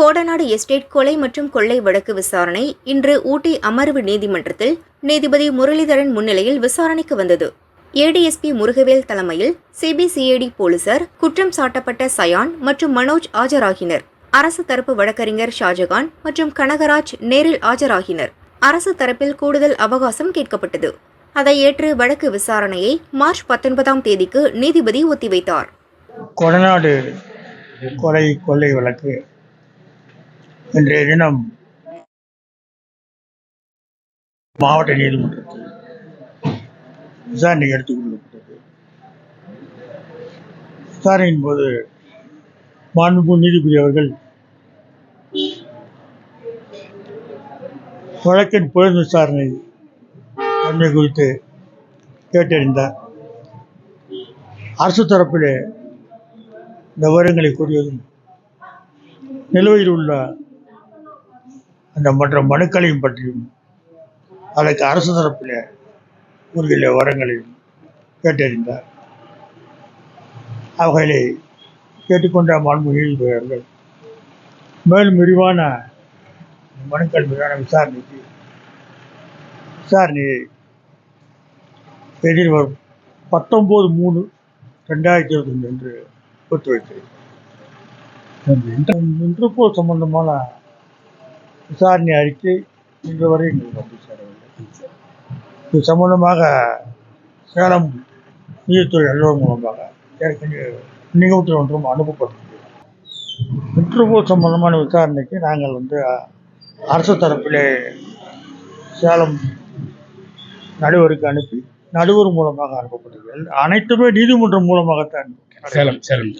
Kodanad estate கொலை மற்றும் கொள்ளை வழக்கு விசாரணை இன்று ஊட்டி அமர்வு நீதிமன்றத்தில் நீதிபதி முரளிதரன் முன்னிலையில் விசாரணைக்கு வந்தது. ஏடிஎஸ்பி முருகவேல் தலைமையில் சிபிசிஐடி போலீசார் குற்றம் சாட்டப்பட்ட சயான் மற்றும் மனோஜ் ஆஜராகினர். அரசு தரப்பு வழக்கறிஞர் ஷாஜகான் மற்றும் கனகராஜ் நேரில் ஆஜராகினர். அரசு தரப்பில் கூடுதல் அவகாசம் கேட்கப்பட்டது. அதை ஏற்று வழக்கு விசாரணையை மார்ச் பத்தொன்பதாம் தேதிக்கு நீதிபதி ஒத்திவைத்தார். கொடநாடு கொலை கொள்ளை வழக்கு இன்றைய தினம் மாவட்ட நீதிமன்றத்தில் விசாரணைக்கு எடுத்துக் கொள்ளப்பட்டது விசாரணையின் போது மாண்பு நீதிபதி அவர்கள் வழக்கின் புலன் விசாரணை தன்மை குறித்து கேட்டறிந்தார். அரசு தரப்பிலே இந்த விவரங்களை கூறியதும் நிலுவையில் உள்ள அந்த மற்ற மனுக்களையும் பற்றியும் அதற்கு அரசு தரப்பில் கூறிய வரங்களையும் கேட்டறிந்தார். அவர்களை கேட்டுக்கொண்ட மாண்புகள் மேலும் விரிவான மனுக்கள் மீதான விசாரணைக்கு விசாரணையை எதிர்வரும் பத்தொம்போது மூணு ரெண்டாயிரத்தி இருபத்தஞ்சு என்று ஒத்துழைத்தேன் இன்டர்போல் சம்பந்தமான விசாரணை அறிக்கை இன்று வரை எங்களுக்கு வந்து சேரவில்லை. இது சம்பந்தமாக சேலம் நீதித்துறை அலுவலகம் மூலமாக ஏற்கனவே நிகழ்ச்சி ஒன்றும் அனுப்பப்பட்டது இன்டர்போல் சம்பந்தமான விசாரணைக்கு நாங்கள் வந்து அரசு தரப்பிலே சேலம் நடுவருக்கு அனுப்பி நடுவர் மூலமாக அனுப்பப்பட்டது அனைத்துமே நீதிமன்றம் மூலமாகத்தான் சேலம் சேலம்.